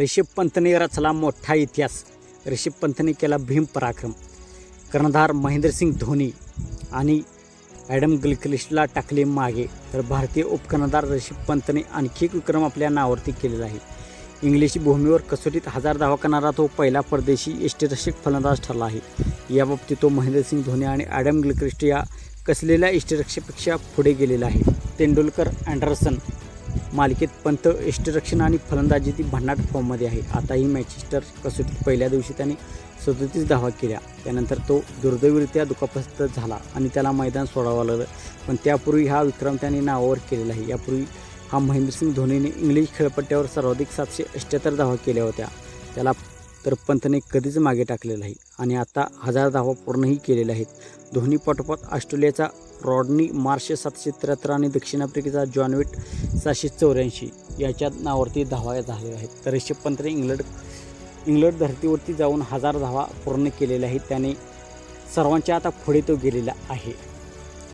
ऋषभ पंतने रचला मोठा इतिहास. ऋषभ पंतने केला भीम पराक्रम. कर्णधार महेंद्रसिंग धोनी आणि ॲडम गिलक्रिस्टला टाकले मागे. तर भारतीय उपकर्णधार ऋषभ पंतने आणखी एक विक्रम आपल्या नावावरती केलेला आहे. इंग्लिश भूमीवर कसोटीत हजार धावा करणारा तो पहिला परदेशी यष्टीरक्षक फलंदाज ठरला आहे. याबाबतीत तो महेंद्रसिंग धोनी आणि ॲडम गिलक्रिस्ट या कसलेल्या यष्टीरक्षकपेक्षा पुढे गेलेला आहे. तेंडुलकर अँडरसन मालिकेत पंत इष्टरक्षण आणि फलंदाजी ती भन्नाट फॉर्ममध्ये आहे. आताही मॅचेस्टर कसोटीत पहिल्या दिवशी त्याने सदोतीस धावा केल्या. त्यानंतर तो दुर्दैवरित्या दुखापस्त झाला आणि त्याला मैदान सोडावं लागलं. पण त्यापूर्वी हा विक्रम त्याने नावावर केलेला आहे. यापूर्वी हा महेंद्रसिंग धोनीने इंग्लिश खेळपट्ट्यावर सर्वाधिक सातशे अष्ट्याहत्तर धावा केल्या होत्या. त्याला तर पंतने कधीच मागे टाकलेलं नाही. आणि आता हजार धावा पूर्णही केलेल्या आहेत. धोनी पाठोपाठ ऑस्ट्रेलियाचा रॉडनी मार्श सातशे त्र्याहत्तर आणि दक्षिण आफ्रिकेचा जॉनविट सहाशे चौऱ्याऐंशी याच्या नावावरती धावा झालेल्या आहेत. तर ऋषभ पंतने इंग्लंड इंग्लंड धर्तीवरती जाऊन हजार धावा पूर्ण केलेल्या आहेत. त्याने सर्वांच्या आता पुढे तो गेलेला आहे.